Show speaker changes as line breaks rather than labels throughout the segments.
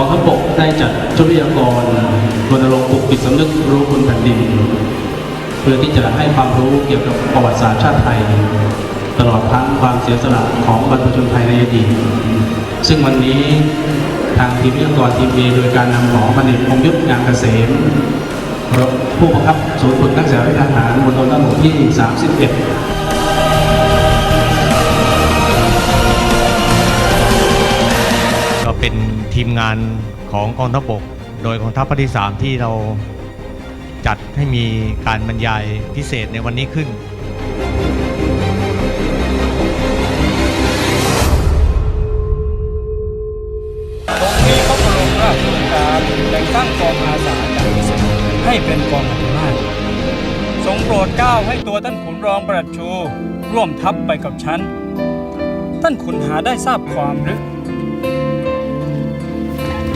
องทัพบกได้จัดชุดวิทยากรรณรงค์ปลุกจิตสำนึกรู้คุณแผ่นดิน เพื่อที่จะให้ความรู้เกี่ยวกับประวัติศาสตร์ชาติไทย ตลอดทั้งความเสียสละของบรรพชนไทยในอดีตซึ่งวันนี้ทางทีมวิทยากรทีมเอโดยการนำของบัณฑิตพงยุทธงานเกษมผู้บังคับศูนย์ฝึกนักศึกษาวิทยาทหารมณฑลทหารบกที่ 31
ทีมงานของกองทัพบก โดยกองทัพภาคที่ 3 ที่เราจัดให้มีการบรรยายพิเศษในวันนี้ขึ้น
ตรงนี้พระบรมราชโองการแต่งตั้งกองอาสาจากพิเศษให้เป็นกองอำนาจทรงโปรดเกล้าให้ตัวท่านขุนรองประหลัดชู ร่วมทัพไปกับฉัน ท่านขุนหาได้ทราบความหรือ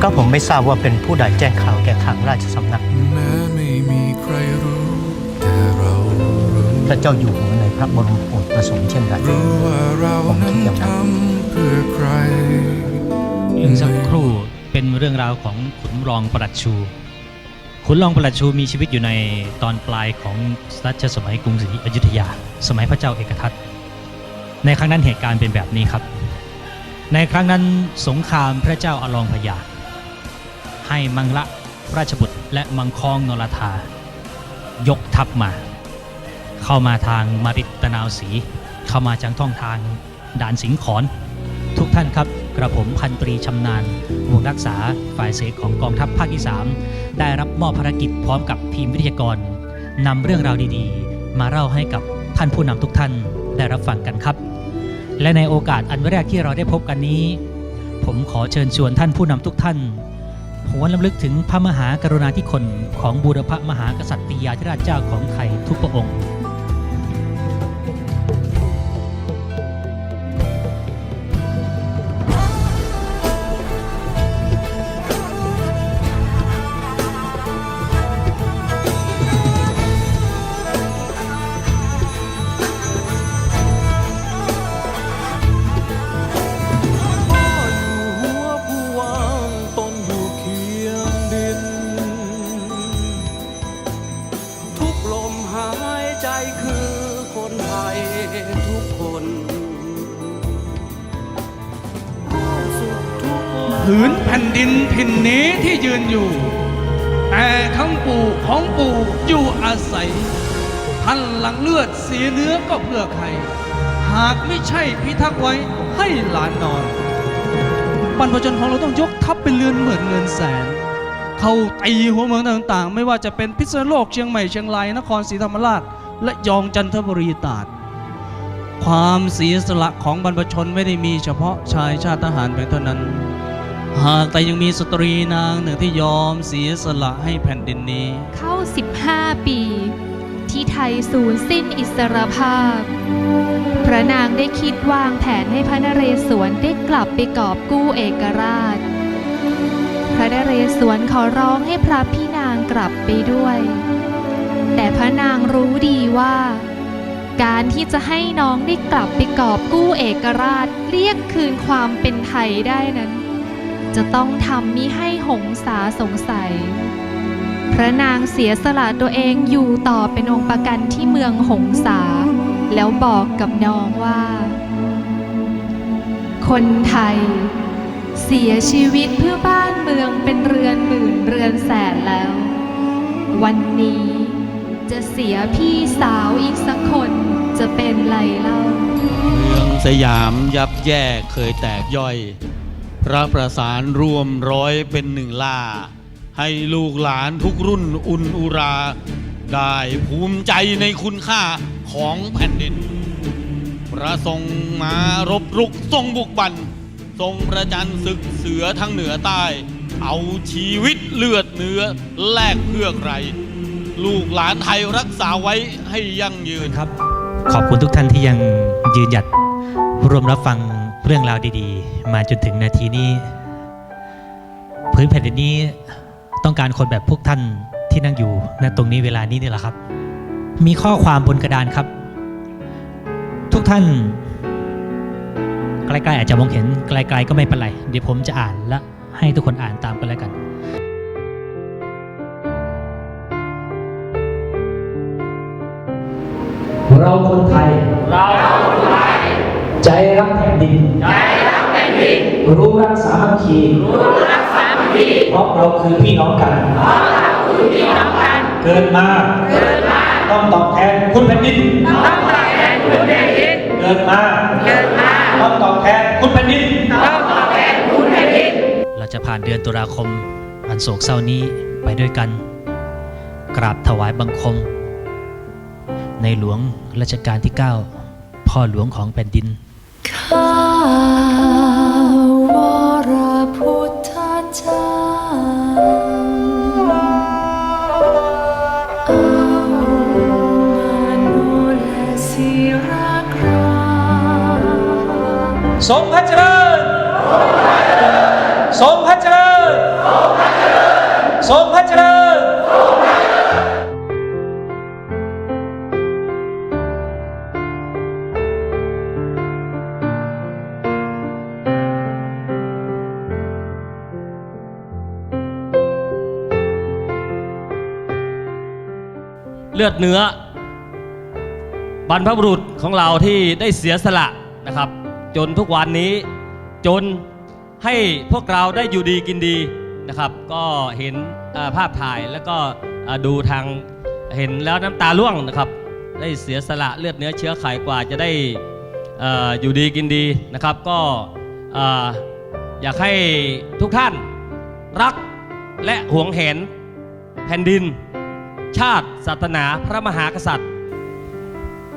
ก็ผมไม่ทราบว่าเป็นผู้ใดแจ้งข่าวแก่ทางราชสำนัก
แม้ไม่มีใครรู้แต่เรารู้
พระเจ้าอยู่หัวในพระบรมโอษฐ์ประสงค์เช่นไร
รู้ว่าเรานั้นทำเพื่อใคร
เรื่องสักครู่เป็นเรื่องราวของขุนรองประหลัดชู ขุนรองประหลัดชูมีชีวิตอยู่ในตอนปลายของรัชสมัยกรุงศรีอยุธยา สมัยพระเจ้าเอกทัตในครั้งนั้นเหตุการณ์เป็นแบบนี้ครับ ในครั้งนั้นสงครามพระเจ้าอลองพยา ให้มังละราชบุตรและมังคองนรธายกทัพมา เข้ามาทางมาริตนาวศรีเข้ามาจังท่องทางด่านสิงขอน ทุกท่านครับกระผมพันตรีชำนาญวงรักษาฝ่ายเสกของกองทัพภาคที่ 3 ได้รับมอบภารกิจพร้อมกับทีมวิทยากรนำเรื่องราวดีๆ มาเล่าให้กับท่านผู้นำทุกท่านได้รับฟังกันครับ และในโอกาสอันแรกที่เราได้พบกันนี้ ผมขอเชิญชวนท่านผู้นำทุกท่าน หวนลำลึกถึงพระมหากรุณาธิคุณของบูรพมหากษัตริยาธิราชเจ้าของไทยทุกพระองค์
ผืน
แผ่นดินถิ่นนี้ที่ยืนอยู่ แต่ทั้งปู่ของปู่อยู่อาศัยท่านหลังเลือดเสียเนื้อก็เพื่อใคร หากไม่ใช่พิทักษ์ไว้ให้หลานนอนบรรพชนของเราต้องยกทัพเป็นเรือนเหมื่นเงินแสน เข้าตีหัวเมืองต่างๆ ไม่ว่าจะเป็นพิษณุโลกเชียงใหม่เชียงรายนครศรีธรรมราช และยองจันทบุรีตาดความเสียสละของบรรพชนไม่ได้มีเฉพาะชายชาติทหารเพียงเท่านั้น หากแต่ยังมีสตรีนางหนึ่งที่ยอมเสียสละให้แผ่นดินนี้
เข้า 15 ปี ที่ไทยสูญสิ้นอิสรภาพ พระนางได้คิดวางแผนให้พระนเรศวรได้กลับไปกอบกู้เอกราช พระนเรศวรขอร้องให้พระพี่นางกลับไปด้วย แต่พระนางรู้ดีว่า การที่จะให้น้องได้กลับไปกอบกู้เอกราช เรียกคืนความเป็นไทยได้นั้น จะต้องทำมิให้หงสาสงสัย พระนางเสียสละตัวเองอยู่ต่อเป็นองค์ประกันที่เมืองหงสา แล้วบอกกับน้องว่า คนไทย เสียชีวิตเพื่อบ้านเมืองเป็นเรือนหมื่นเรือนแสนแล้ว วันนี้จะเสียพี่สาวอีกสักคนจะเป็นไรเล่า
เมืองสยามยับแย่เคยแตกย่อย ระประสานรวมร้อยเป็นหนึ่งล่า ให้ลูกหลานทุกรุ่นอุ่นอุรา ได้ภูมิใจในคุณค่าของแผ่นดิน พระทรงมารบรุกทรงบุกบัน ทรงประจันศึกเสือทั้งเหนือใต้ เอาชีวิตเลือดเนื้อแลกเพื่อใคร ลูกหลานไทยรักษาไว้ให้ยั่งยืน
ครับ ขอบคุณทุกท่านที่ยังยืนหยัดร่วมรับฟัง เรื่องราวดีๆ มาจนถึงนาทีนี้ พื้นแผ่นนนี้ต้องการคนแบบพวกท่านที่นั่งอยู่ณตรงนี้เวลานี้นี่แหละครับ มีข้อความบนกระดานครับ ทุกท่าน ใกล้ๆอาจจะมองเห็นไกลๆก็ไม่เป็นไร เดี๋ยวผมจะอ่านและให้ทุกคนอ่านตามกันแล้วกันเราคนไทย เรา ใจรักแผ่นดิน ใจรักแผ่นดิน รู้รักสามัคคี รู้รักสามัคคีเพราะเราคือพี่น้องกันเพราะเราคือพี่น้องกัน เกิดมา เกิดมา ต้องตอบแทนคุณแผ่นดิน ต้องตอบแทนคุณแผ่นดิน เกิดมา เกิดมา ต้องตอบแทนคุณแผ่นดิน ต้องตอบแทนคุณแผ่นดิน
เราจะผ่านเดือนตุลาคมอันโศกเศร้านี้ไปด้วยกัน กราบถวายบังคม ในหลวงรัชกาลที่ 9 พ่อหลวงของแผ่นดิน
ข้าวรพุทธเจ้าเอามาโนและศิรักรา
ทรงพระเจริญทรงพระเจริญทรงพระเจริญ
เลือดเนื้อบรรพบุรุษของเราที่ได้เสียสละนะครับ จนทุกวันนี้จนให้พวกเราได้อยู่ดีกินดีนะครับ ก็เห็นภาพถ่ายแล้วก็ดูทางเห็นแล้วน้ำตาร่วงนะครับ ได้เสียสละเลือดเนื้อเชื้อไขกว่าจะได้เอ่อยู่ดีกินดีนะครับ ก็เอ่ออยากให้ทุกท่านรักและหวงเห็นแผ่นดิน ชาติ ศาสนาพระมหากษัตริย์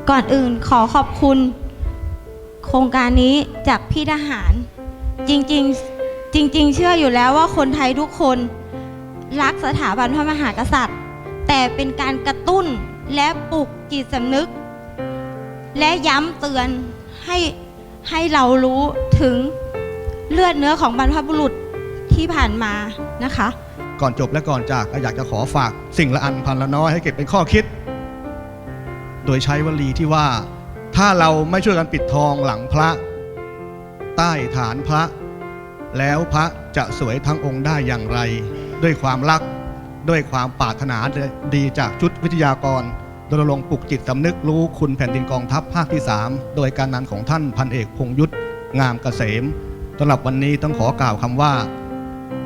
ก่อนอื่นขอขอบคุณ โครงการนี้จากพี่ทหาร จริงๆจริง ๆ เชื่ออยู่แล้วว่าคนไทยทุกคน รักสถาบันพระมหากษัตริย์ แต่เป็นการกระตุ้นและปลุกจิตสำนึก และย้ำเตือนให้ให้เรารู้ถึงเลือดเนื้อของบรรพบุรุษที่ผ่านมานะคะ
ก่อนจบและก่อนจากก็อยากจะขอฝากสิ่งละอันพันละน้อยให้เก็บเป็นข้อคิด โดยใช้วลีที่ว่า ถ้าเราไม่ช่วยกันปิดทองหลังพระ ใต้ฐานพระ แล้วพระจะสวยทั้งองค์ได้อย่างไร ด้วยความรักด้วยความปรารถนาดีจากชุดวิทยากรรณรงปลุกจิตสำนึกรู้คุณแผ่นดินกองทัพภาคที่ 3 โดยการนำของท่านพันเอกพงยุทธงามเกษมสำหรับวันนี้ต้องขอกล่าวคำว่า